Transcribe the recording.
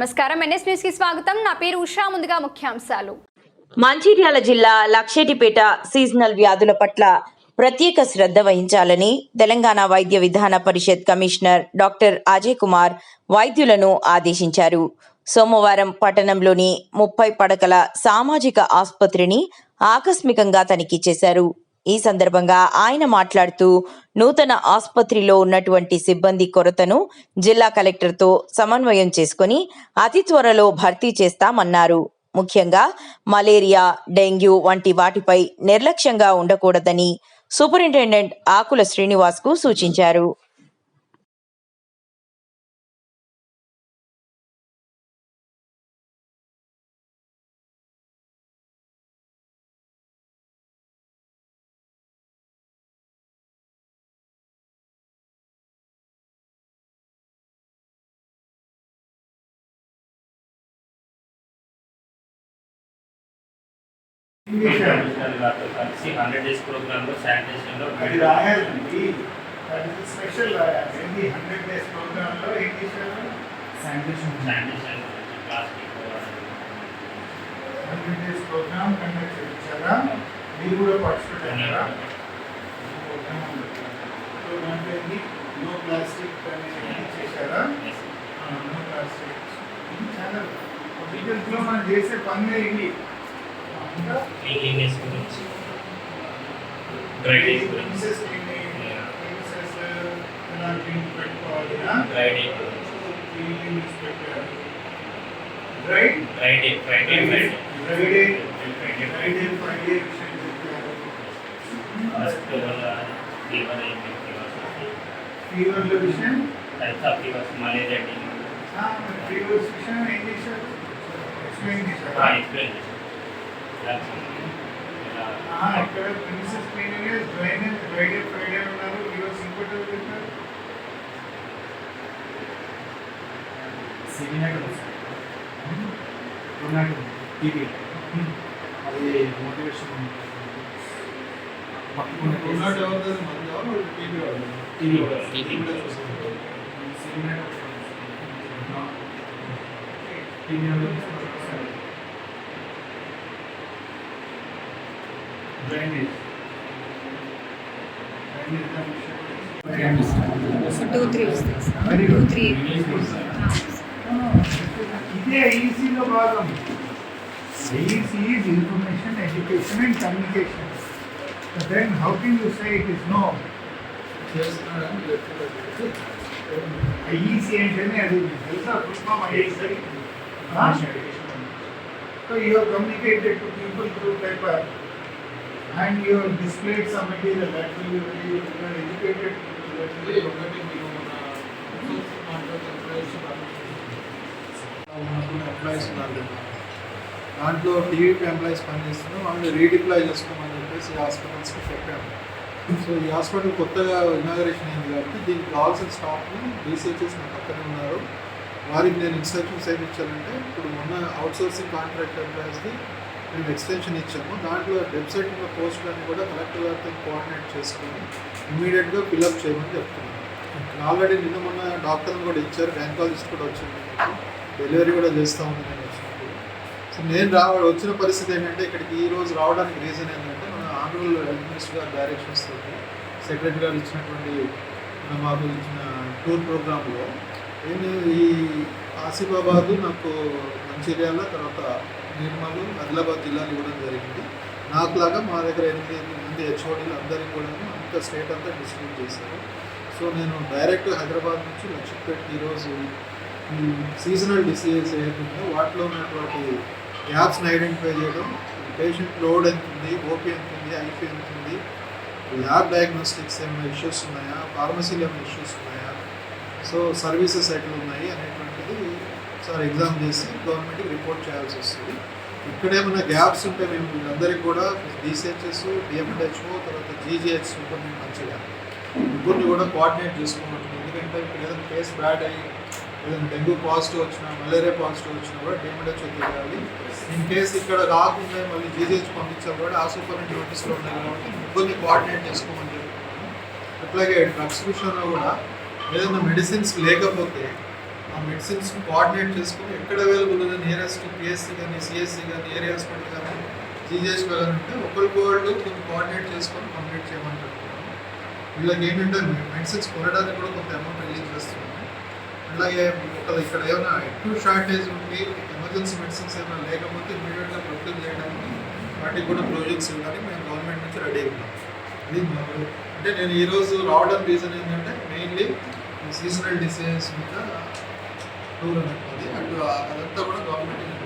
నమస్కారం. ఎన్ఎస్ న్యూస్కి స్వాగతం. నా పేరు ఉషా. ముందుగా ముఖ్యాంశాలు. మంచిర్యాల జిల్లా లక్షేటిపేట సీజనల్ వ్యాధుల పట్ల ప్రత్యేక శ్రద్ధ వహించాలని తెలంగాణ వైద్య విధాన పరిషత్ కమిషనర్ డాక్టర్ అజయ్ కుమార్ వైద్యులను ఆదేశించారు. సోమవారం పట్టణంలోని ముప్పై పడకల సామాజిక ఆసుపత్రిని ఆకస్మికంగా తనిఖీ చేశారు. ఈ సందర్భంగా ఆయన మాట్లాడుతూ నూతన ఆసుపత్రిలో ఉన్నటువంటి సిబ్బంది కొరతను జిల్లా కలెక్టర్తో సమన్వయం చేసుకుని అతి త్వరలో భర్తీ చేస్తామన్నారు. ముఖ్యంగా మలేరియా డెంగ్యూ వంటి వాటిపై నిర్లక్ష్యంగా ఉండకూడదని సూపరింటెండెంట్ ఆకుల శ్రీనివాస్కు సూచించారు. కలిసి హండ్రెడ్ డేస్ ప్రోగ్రాంలో శానిటేషన్లో అది రాయాలండి అది స్పెషల్ రాయాలి ఏంటి హండ్రెడ్ డేస్ ప్రోగ్రామ్ లో ఏం చేశారు sanitation sanitation plastic hundred days programme conduct చేయించారా మీరు కూడా పార్టిసిపేట్ అయ్యారా సో దాంట్లో ఏంటి నో ప్లాస్టిక్ అనేది చేశారా నో ప్లాస్టిక్ చాలా డీటెయిల్స్ లో మనం చేసే పని ఏంటి ఇంకా క్లీనింగ్నెస్ గురించి డ్రైనేజ్ గురించి ప్రిన్సెస్ ప్రిన్సెస్ ఎలా క్లీన్ పెట్టుకోవాలి డ్రైనేజ్ గురించి క్లీనింగ్ పెట్టారు right Friday Friday Friday Friday Friday Friday Friday విషయం చెప్పారు ఫస్ట్ ఫీవర్ అయింది ఫీవర్ల విషయం health of fevers malaria dengue fevers విషయం ఏం చేశారు ఎక్స్ప్లెయిన్ చేశారా ఎక్స్ప్లెయిన్ చేశారు ఆ, ఇక్కడ princess cleaning drainage Friday Friday ఉన్నారు ఫీవర్స్ ఇంకోటి ఎవరు చెప్పారు అది మోటివేషన్ ఉన్నట్టు ఎవరు మంది టీవీ వాళ్ళు TV TV. Drainage two three very two good three ఇదే ఈసీలో భాగం EC is information education and communication then how can you say it is no EC ఏంటనే అది మీకు తెలుసా full ISI so you have communicated to people through that will be very you are educated that will be ఒకటి మీరు మన employees ఉన్నారు కదా దాంట్లో టీవీపీ ఎంప్లాయీస్ పనిచేస్తున్నారు వాళ్ళు రీడిప్లాయ్ చేసుకోమని చెప్పేసి హాస్పిటల్స్కి చెప్పాము. సో ఈ హాస్పిటల్ కొత్తగా ఇనాగరేషన్ అయింది కాబట్టి దీనికి కావాల్సిన స్టాఫ్ని బీసీహెచ్ఎస్ నా పక్కనే ఉన్నారు. వారికి నేను ఇన్స్ట్రక్షన్స్ ఏమి ఇచ్చానంటే ఇప్పుడు ఉన్న అవుట్సోర్సింగ్ కాంట్రాక్ట్ ఎంప్లాయీస్ది మేము ఎక్స్టెన్షన్ ఇచ్చాము. దాంట్లో వెబ్సైట్ ఉన్న పోస్టులన్నీ కూడా కలెక్టర్ గారితో కోఆర్డినేట్ చేసుకొని ఇమీడియట్గా ఫిల్అప్ చేయమని చెప్తున్నాను ఆల్రెడీ నిన్న మొన్న డాక్టర్ని కూడా ఇచ్చారు. గైనకాలజిస్ట్ కూడా వచ్చింది. డెలివరీ కూడా చేస్తూ ఉంది నేను వచ్చినప్పుడు. సో నేను రావ వచ్చిన పరిస్థితి ఏంటంటే ఇక్కడికి ఈ రోజు రావడానికి రీజన్ ఏంటంటే మన ఆనరబుల్ హెల్త్ మినిస్టర్ గారి డైరెక్షన్స్ తోటి సెక్రటరీ గారు ఇచ్చినటువంటి మాకు ఇచ్చిన టూర్ ప్రోగ్రాంలో నేను ఈ ఆసిఫాబాద్ నాకు మంచిర్యాల తర్వాత నిర్మలు ఆదిలాబాద్ జిల్లాలు ఇవ్వడం జరిగింది. నాకు లాగా మా దగ్గర ఎనిమిది మంది హెచ్ఓడీలు అందరికీ కూడా అంత స్టేట్ అంతా డిస్ట్రిబ్యూట్ చేశారు. సో నేను డైరెక్ట్ హైదరాబాద్ నుంచి లక్ష్మీపేట ఈరోజు సీజనల్ డిసీజెస్ ఏంటంటే వాటిలో ఉన్నటువంటి గ్యాప్స్ని ఐడెంటిఫై చేయడం పేషెంట్ లోడ్ ఎంత ఉంది ఓపీ ఎంత ఉంది ఐపీ ఎంత ఉంది ల్యాబ్ డయాగ్నోస్టిక్స్ ఏమైనా ఇష్యూస్ ఉన్నాయా ఫార్మసీలో ఏమైనా ఇష్యూస్ ఉన్నాయా సో సర్వీసెస్ ఎట్లా ఉన్నాయి అనే ఒకసారి ఎగ్జామ్ చేసి గవర్నమెంట్కి రిపోర్ట్ చేయాల్సి వస్తుంది. ఇక్కడేమైనా గ్యాప్స్ ఉంటే మేము వీళ్ళందరికీ కూడా డిసిహెచ్ఎస్ డిఎంహెచ్ఓ తర్వాత జీజీహెచ్ కొన్ని మంచిగా ముగ్గురిని కూడా కోఆర్డినేట్ చేసుకోమంటుంది ఎందుకంటే ఇక్కడ ఏదైనా కేసు బ్యాడ్ అయ్యి ఏదైనా డెంగ్యూ పాజిటివ్ వచ్చినా మలేరియా పాజిటివ్ వచ్చినా కూడా డిఎంహెచ్ఓ తెలియాలి. ఇన్ కేసు ఇక్కడ రాకుండా మళ్ళీ జీజీహెచ్ పంపించాలి కూడా ఆ సూపర్ నోటీస్లో ఉన్నాయి కాబట్టి ముగ్గురిని కోఆర్డినేట్ చేసుకోమని చెప్తున్నాను అట్లాగే డ్రగ్స్ విషయంలో కూడా ఏదైనా మెడిసిన్స్ లేకపోతే ఆ మెడిసిన్స్ కోఆర్డినేట్ చేసుకుని ఎక్కడ అవైలబుల్ ఉంది నియరెస్ట్ పిఎస్సి కానీ సిఎస్సి కానీ ఏరియా హాస్పిటల్ కానీ జీజేఎస్ కానీ ఒకరికి వాళ్ళు కొంచెం కోఆర్డినేట్ చేసుకొని కంప్లీట్ చేయమంటారు. వీళ్ళకి ఏంటంటే మెడిసిన్స్ కొనడానికి కూడా కొంత అమౌంట్ రిలీజ్ చేస్తున్నాం అలాగే ఒక ఇక్కడ ఏమైనా ఎక్కువ షార్టేజ్ ఉండి ఎమర్జెన్సీ మెడిసిన్స్ ఏమైనా లేకపోతే ఇమీడియట్గా ప్రొక్యూర్ చేయడానికి వాటికి కూడా ప్రొవిజన్స్ ఇవ్వడానికి మేము గవర్నమెంట్ నుంచి రెడీ ఉన్నాం. ఇది మాకు అంటే నేను ఈరోజు రావడం రీజన్ ఏంటంటే మెయిన్లీ సీజనల్ డిసీజెస్ మీద అటు అదంతా కూడా గవర్నమెంట్